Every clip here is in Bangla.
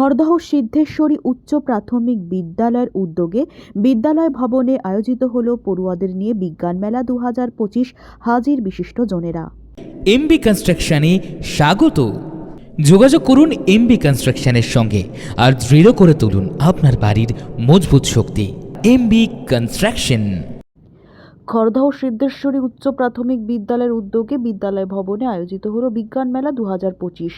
খড়দহ সিদ্ধেশ্বরী উচ্চ প্রাথমিক বিদ্যালয়ের উদ্যোগে বিদ্যালয় ভবনে আয়োজিত হল পড়ুয়াদের নিয়ে বিজ্ঞান মেলা দু হাজার পঁচিশ হাজির বিশিষ্ট জনেরা। এমবি কনস্ট্রাকশনে স্বাগত। যোগাযোগ করুন এমবি কনস্ট্রাকশনের সঙ্গে আর দৃঢ় করে তুলুন আপনার বাড়ির মজবুত শক্তি। MB construction. খড়দহ সিদ্ধেশ্বরী উচ্চ প্রাথমিক বিদ্যালয়ের উদ্যোগে বিদ্যালয় ভবনে আয়োজিত হল বিজ্ঞান মেলা দু হাজার পঁচিশ।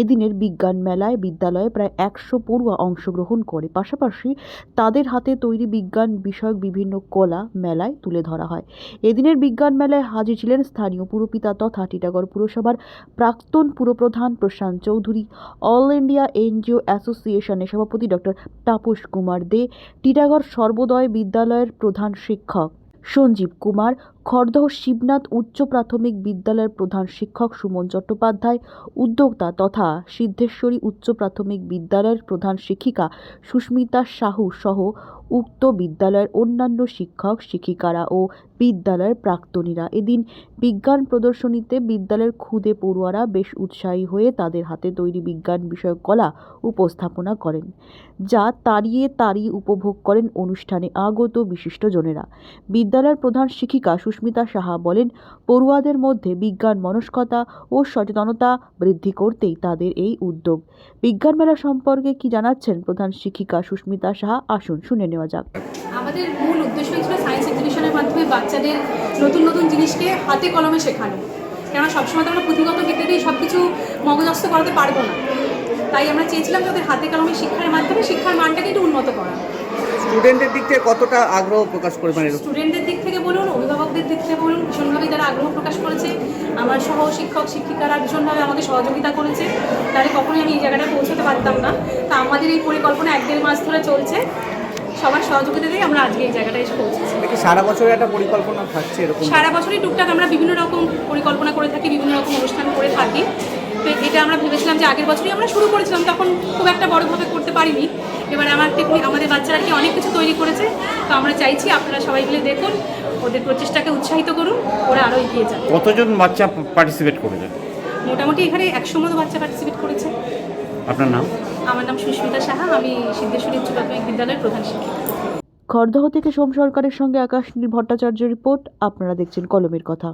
এদিনের বিজ্ঞান মেলায় বিদ্যালয়ে প্রায় একশো পড়ুয়া অংশগ্রহণ করে। পাশাপাশি তাদের হাতে তৈরি বিজ্ঞান বিষয়ক বিভিন্ন কলা মেলায় তুলে ধরা হয়। এদিনের বিজ্ঞান মেলায় হাজির ছিলেন স্থানীয় পুরপিতা তথা টিটাগড় পুরসভার প্রাক্তন পুরপ্রধান Prashanta Chowdhury, all India NGO অ্যাসোসিয়েশনের সভাপতি ডক্টর তাপস কুমার দে, টিটাগড় সর্বোদয় বিদ্যালয়ের প্রধান শিক্ষক সঞ্জীব কুমার খড়দহ শিবনাথ উচ্চ প্রাথমিক বিদ্যালয়ের প্রধান শিক্ষক সুমন চট্টোপাধ্যায়, উদ্যোক্তা তথা সিদ্ধেশ্বরী উচ্চ প্রাথমিক বিদ্যালয়ের প্রধান শিক্ষিকা সুস্মিতা সাহু সহ উক্ত বিদ্যালয়ের অন্যান্য শিক্ষক, শিক্ষিকারা ও বিদ্যালয়ের প্রাক্তনীরা এদিন বিজ্ঞান প্রদর্শনীতে বিদ্যালয়ের খুদে পড়ুয়ারা বেশ উৎসাহী হয়ে তাদের হাতে তৈরি বিজ্ঞান বিষয়ক কলা উপস্থাপনা করেন, যা তাড়িয়ে তাড়িয়ে উপভোগ করেন অনুষ্ঠানে আগত বিশিষ্টজনেরা বিদ্যালয়ের প্রধান শিক্ষিকা সুস্মিতা সাহা বলেন, পড়ুয়াদের মধ্যে বিজ্ঞান, মনস্কতা ও সচেতনতা বৃদ্ধি করতেই তাদের এই উদ্যোগ। বিজ্ঞান মেলা সম্পর্কে কি জানাচ্ছেন প্রধান শিক্ষিকা সুস্মিতা সাহা? আসুন, শুনে নেওয়া যাক। আমাদের মূল উদ্দেশ্য ছিল সায়েন্স এক্সিবিশনের মাধ্যমে বাচ্চাদের নতুন নতুন জিনিসকে হাতে কলমে শেখানো। কেননা সবসময় তো আমরা পুঁথিগত বিদ্যাতেই সব কিছু মগজস্থ করাতে পারব না। তাই আমরা চেয়েছিলাম যে ওদের হাতে কলমে শিক্ষার মাধ্যমে শিক্ষার মানটাকে একটু উন্নত করা। স্টুডেন্টের দিক থেকে কতটা আগ্রহ প্রকাশ করে মানে স্টুডেন্টদের দিক থেকে বলুন অভিভাবকদের দিক থেকে বলুন ভীষণভাবে তারা আগ্রহ প্রকাশ করেছে। আমার সহ শিক্ষক শিক্ষিকারা ভীষণভাবে আমাকে সহযোগিতা করেছে। তাহলে কখনোই আমি এই জায়গাটায় পৌঁছতে পারতাম না। তা আমাদের এই পরিকল্পনা এক দেড় মাস ধরে চলছে। সবার সহযোগিতা সহযোগিতাতেই আমরা আজকে এই জায়গাটায় এসে পৌঁছেছি। সারা বছরের একটা পরিকল্পনা থাকছে এরকম? সারা বছরই টুকটাক আমরা বিভিন্ন রকম পরিকল্পনা করে থাকি বিভিন্ন রকম অনুষ্ঠান করে থাকি। এটা আমরা ভেবেছিলাম যে আগের বছরই আমরা শুরু করেছিলাম তখন খুব একটা বড়ভাবে করতে পারিনি। এবারে আমার টেকনিক আমাদের বাচ্চারা কি অনেক কিছু তৈরি করেছে তো আমরা চাইছি আপনারা সবাই মিলে দেখুন ওদের প্রচেষ্টাকে উৎসাহিত করুন ওরা আরও এগিয়ে যাবে কতজন বাচ্চা পার্টিসিপেট করেছে? মোটামুটি এখানে একশো মতো বাচ্চা পার্টিসিপেট করেছে। আপনার নাম? আমার নাম সুস্মিতা সাহা আমি সিদ্ধেশ্বরী উচ্চ প্রাথমিক বিদ্যালয়ের প্রধান শিক্ষিকা। খড়দহ থেকে সোম সরকারের সঙ্গে আকাশ নীল ভট্টাচার্য রিপোর্ট আপনারা দেখছেন কলমের কথা।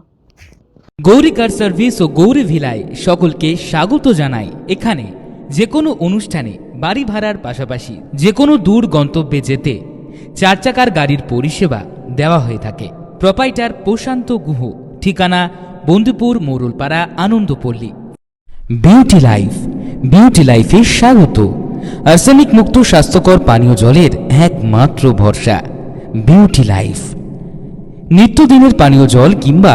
গৌরী কার সার্ভিস ও গৌরী ভিলায় সকলকে স্বাগত জানাই। এখানে যে কোনো অনুষ্ঠানে বাড়ি ভাড়ার পাশাপাশি যে কোনো দূর গন্তব্যে যেতে চার চাকার গাড়ির পরিষেবা দেওয়া হয়ে থাকে। প্রপাইটার প্রশান্ত গুহ, ঠিকানা Bandhupur Moralpara, Anandapalli. Beauty life beauty লাইফে স্বাগত। আর্সেনিক মুক্ত স্বাস্থ্যকর পানীয় জলের একমাত্র ভরসা। বিউটি লাইফ নিত্যদিনের পানীয় জল কিংবা